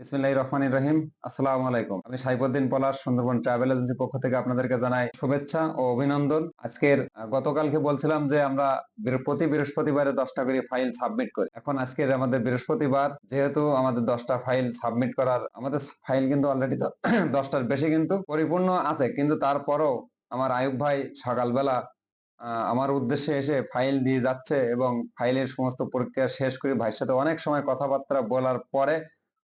বিসমিল্লাহ রহমান রহিম। আলাইকুম। আমি সাইফুদ্দিন পলাশ, সুন্দরবন ট্রাভেল পক্ষ থেকে আপনাদেরকে জানাই শুভেচ্ছা ও অভিনন্দন। আজকের গতকালকে বলছিলাম যে আমরা বৃহস্পতিবারে দশটা করে ফাইল সাবমিট করি। এখন আজকের আমাদের বৃহস্পতিবার, যেহেতু আমাদের দশটা ফাইল সাবমিট করার, আমাদের ফাইল কিন্তু অলরেডি দশটার বেশি কিন্তু পরিপূর্ণ আছে। কিন্তু তারপরও আমার আয়ুব ভাই সকালবেলা আমার উদ্দেশ্যে এসে ফাইল দিয়ে যাচ্ছে এবং ফাইলের সমস্ত প্রক্রিয়া শেষ করে ভাইয়ের সাথে অনেক সময় কথাবার্তা বলার পরে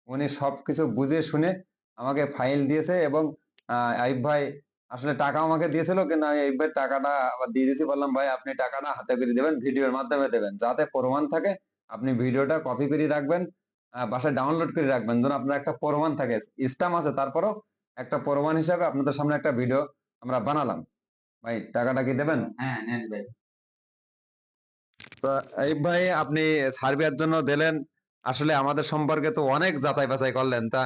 উনি সবকিছু বুঝে শুনে আমাকে ফাইল দিয়েছে এবং আহ, আইব ভাই আসলে টাকা আমাকে দিয়েছিল কিন্তু আমি আইব ভাই টাকাটা আবার দিয়ে দিয়েছি। বললাম ভাই আপনি টাকাটা হাতে করে দেবেন ভিডিওর মাধ্যমে দেবেন। যাতে প্রমাণ থাকে আপনি ভিডিওটা কপি করে রাখবেন বাসায় ডাউনলোড করে রাখবেন। যেন আপনার একটা প্রমাণ থাকে। স্টাম আছে তারপরও একটা প্রমাণ হিসাবে আপনাদের সামনে একটা ভিডিও আমরা বানালাম। ভাই টাকাটা কি দেবেন? হ্যাঁ নেন ভাই। তো এই ভাই আপনি সার্বিয়ার জন্য দিলেন। আসলে আমাদের সম্পর্কে তো অনেক যাচাই বাছাই করলেন। তা,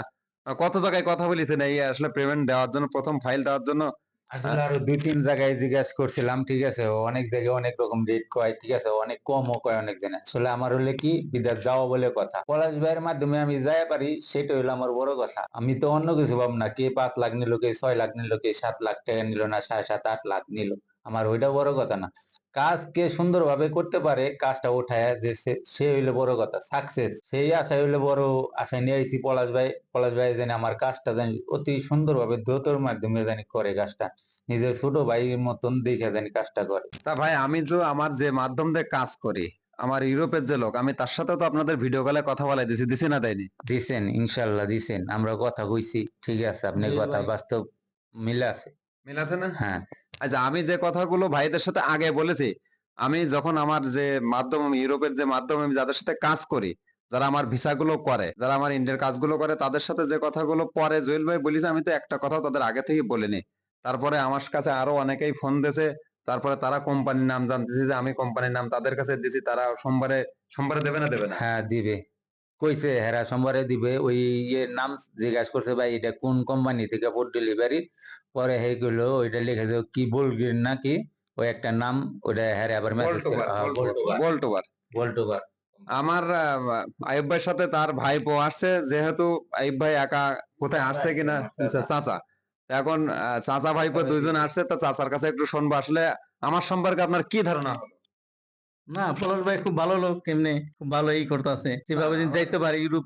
কত জায়গায় কথা বলেছেন? এই আসলে পেমেন্ট দেওয়ার জন্য, প্রথম ফাইল দেওয়ার জন্য? আসলে আরও দুই তিন জায়গায় জিজ্ঞাসা করছিলাম, ঠিক আছে? অনেক জায়গায় অনেক রকম রেট কয়, ঠিক আছে? অনেক কমও কয়, অনেক জনে আসলে আমার হলে কি বিদেশ যাওয়া বলে কথা। পলাশ ভাইয়ের মাধ্যমে আমি যাই পারি সেটা হলো আমার বড় কথা। আমি তো অন্য কিছু ভাব না কে পাঁচ লাখ নিল, কে ছয় লাখ নিল, কে সাত লাখ টাকা নিল, না সাড়ে সাত, আট লাখ নিল। আমার ওইটা বড় কথা না। কাজ কে সুন্দরভাবে করতে পারে কাজটা ওঠায় যে সে- হইল বড় কথা সাকসেস সেই আশায় হইল বড় আশায় নিয়ে আইছি পলাশ ভাই পলাশ ভাই জানি আমার কাজটা জানি অতি সুন্দরভাবে দ্রুতর মাধ্যমে জানি করে কাজটা। নিজের ছোট ভাইয়ের মতন দেখে জানি কাজটা করে। তা ভাই আমি তো আমার যে মাধ্যম দিয়ে কাজ করি আমার ইউরোপের যে লোক আমি তার সাথে তো আপনাদের ভিডিও কলে কথা বলাই দিছি দিছি না তাইনি দিছেন ইনশাল্লাহ দিছেন আমরা কথা কইছি ঠিক আছে আপনি কথা বাস্তব মিলে আছে। মিল আছে না? হ্যাঁ। আচ্ছা আমি যে কথাগুলো ভাইদের সাথে আগে বলেছি আমি যখন আমার যে মাধ্যম ইউরোপের যে মাধ্যম আমি যাদের সাথে কাজ করি যারা আমার ভিসাগুলো করে যারা আমার ইন্ডিয়ার কাজগুলো করে তাদের সাথে যে কথাগুলো পরে জুয়েল ভাই বলিস আমি তো একটা কথা তাদের আগে থেকে বলিনি। তারপরে আমার কাছে আরও অনেকেই ফোন দিয়েছে তারপরে তারা কোম্পানির নাম জানতেছে যে আমি কোম্পানির নাম তাদের কাছে দিছি তারা সোমবারে সোমবারে দেবে না দেবে না? হ্যাঁ দিবে। কইছে হেরা সোমবারে দিবে ওই ইয়ে নাম জিজ্ঞাসা করছে ভাই এটা কোন কোম্পানি থেকে ফুড ডেলিভারি পরে হে গুলো ওইটা লিখে দেও কি বলগির নাকি? ওই একটা নাম ওটা হেরে আবার মেসেজ বল্টোভার বল্টোভার আমার আহ, আইয়ুব ভাইয়ের সাথে তার ভাইপো আসছে যেহেতু আইয়ুব ভাই একা কোথায় আসছে কিনা চাচা। এখন চাচা ভাইপো দুইজন আসছে তো চাচার কাছে একটু শুনব আসলে আমার সম্পর্কে আপনার কি ধারণা না পলাশ ভাই খুব ভালো লোক কেমনে খুব ভালো এই করতেছে। যেভাবে যাইতে পারে ইউরোপ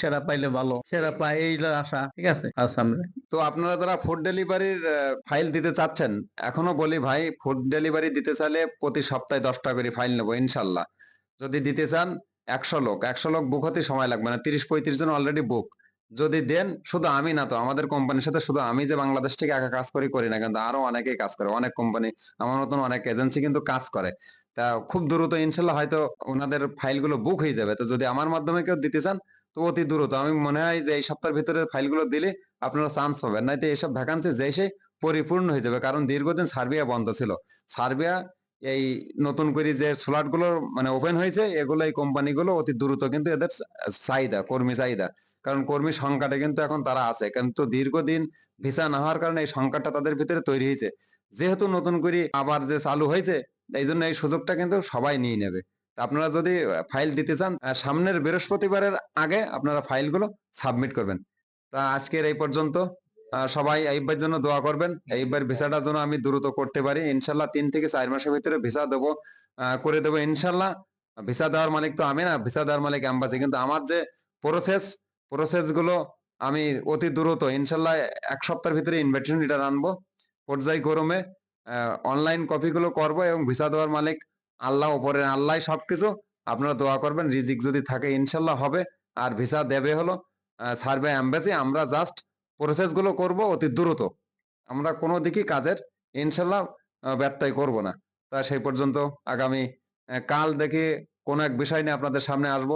সেরা পাইলে ভালো সেরা পায় এই আশা ঠিক আছে? আসামে তো আপনারা যারা ফুড ডেলিভারির ফাইল দিতে চাচ্ছেন এখনও বলি ভাই ফুড ডেলিভারি দিতে চাইলে প্রতি সপ্তাহে দশটা করে ফাইল নেব ইনশাল্লাহ। যদি দিতে চান একশো লোক একশো লোক বুক হতে সময় লাগবে না তিরিশ পঁয়ত্রিশ জন অলরেডি বুক যদি দেন, শুধু আমি না তো, আমাদের কোম্পানির সাথে শুধু আমি যে বাংলাদেশ থেকে একা কাজ করি করি না, কিন্তু আরও অনেকেই কাজ করে। অনেক কোম্পানি আমার মতন অনেক এজেন্সি কিন্তু কাজ করে। তা খুব দ্রুত ইনশাল্লাহ হয়তো ওনাদের ফাইলগুলো বুক হয়ে যাবে। তো যদি আমার মাধ্যমে কেউ দিতে চান, তো অতি দ্রুত। আমি মনে হয় যে এই সপ্তাহের ভিতরে ফাইলগুলো দিলে আপনারা চান্স পাবেন। নাই তো এইসব ভ্যাকান্সি যে সে পরিপূর্ণ হয়ে যাবে, কারণ দীর্ঘদিন সার্বিয়া বন্ধ ছিল। সার্বিয়া এই নতুন করে যে স্লটগুলো মানে ওপেন হয়েছে এগুলো এই কোম্পানিগুলো অতি দ্রুত কিন্তু এদের চাহিদা, কর্মী চাহিদা। কারণ কর্মী সংকটে কিন্তু এখন তারা আছে, কিন্তু দীর্ঘদিন ভিসা না হওয়ার কারণে এই সংকটটা তাদের ভিতরে তৈরি হয়েছে। যেহেতু নতুন করে আবার যে চালু হয়েছে, এই জন্য এই সুযোগটা কিন্তু সবাই নিয়ে নেবে। আপনারা যদি ফাইল দিতে চান সামনের বৃহস্পতিবারের আগে আপনারা ফাইলগুলো সাবমিট করবেন। তা আজকের এই পর্যন্ত। সবাই এইবার জন্য দোয়া করবেন। এইবার ভিসাটার জন্য আমি দ্রুত করতে পারি। ইনশাল্লাহ তিন থেকে চার মাসের ভিতরে ভিসা দেবো করে দেবো ইনশাল্লাহ। ভিসা দেওয়ার মালিক তো আমি না, ভিসা দেওয়ার মালিক অ্যাম্বাসি কিন্তু আমার যে প্রসেস প্রসেসগুলো আমি অতি দ্রুত ইনশাল্লাহ এক সপ্তাহের ভিতরে ইনভিটেশন লেটার আনব পর্যায়ক্রমে অনলাইন কপি গুলো করব এবং ভিসা দেওয়ার মালিক আল্লাহ ওপরে আল্লাহ সবকিছু। আপনারা দোয়া করবেন, রিজিক যদি থাকে ইনশাল্লাহ হবে। আর ভিসা দেবে হলো সার্ভে অ্যাম্বাসি আমরা জাস্ট প্রসেস করব অতি দ্রুত। আমরা কোনো দিকই কাজের ইনশাল্লাহ ব্যত্যয় করব না। তা সেই পর্যন্ত আগামী কাল দেখি কোনো এক বিষয় নিয়ে আপনাদের সামনে আসব।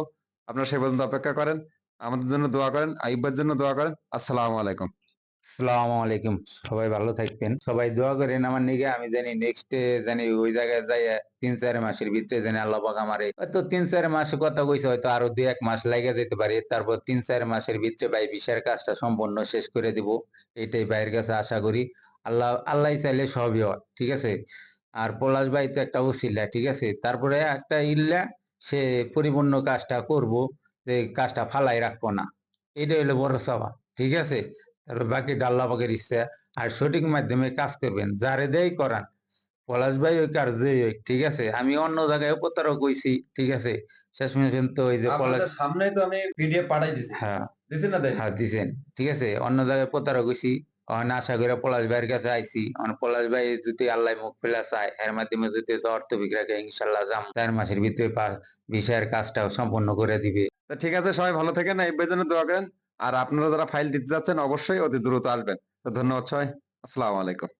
আপনারা সেই পর্যন্ত অপেক্ষা করেন। আমাদের জন্য দোয়া করেন আইবার জন্য দোয়া করেন। আসসালামু আলাইকুম। আসসালামু আলাইকুম। সবাই ভালো থাকবেন। সবাই দোয়া করেন আমার নিগে, আমি জানি নেক্সট জানি ওই জায়গায় যাই, তিন, চার মাসের ভিতরে জানি আল্লাহ পাক আমারে, হয়তো তিন, চার মাসের কথা কইছে, হয়তো আরও দুই, এক মাস লাগে যেতে পারে। তারপর তিন, চার মাসের ভিতরে ভাই বিশার কাজটা সম্পূর্ণ শেষ করে দিব। এটাই ভাইয়ের কাছে আশা করি। আল্লাহ আল্লাহ চাইলে সবই হয়, ঠিক আছে? আর পলাশ ভাই তো একটা উসিলা ঠিক আছে? তারপরে একটা ইল্লা, সে পরিপূর্ণ কাজটা করব, যে কাজটা ফালাই রাখব না। এটা হলো বড় সভা ঠিক আছে? তারপর বাকি ডাল্লা পাকের ইচ্ছা। আর সঠিক মাধ্যমে কাজ করবেন যারে দেয় করান। পলাশ ভাই ওই কার যে হোক, ঠিক আছে? আমি অন্য জায়গায় প্রতারক কইছি ঠিক আছে? শেষ পর্যন্ত ওই যে পলাশ সামনেই তো আমি পিডিএফ পাঠাই দিছি। হ্যাঁ। দিছি না হ্যাঁ দিছেন। ঠিক আছে? অন্য জায়গায় প্রতারক হইছি অন আশা করে পলাশ ভাইয়ের কাছে আইছি। অন পলাশ ভাই যদি আল্লাহ মুখ ফেলা চায় এর মাধ্যমে যদি অর্থ বিক্রাকে ইনশাল্লাহ যাম। চার মাসের ভিতরে বিষয়ের কাজটাও সম্পন্ন করে দিবে। তো ঠিক আছে সবাই ভালো থাকেন এই জন্য দোয়া করেন। আর আপনারা যারা ফাইল দিতে যাচ্ছেন অবশ্যই অতি দ্রুত আসবেন। ধন্যবাদ সবাই। আসসালামু আলাইকুম।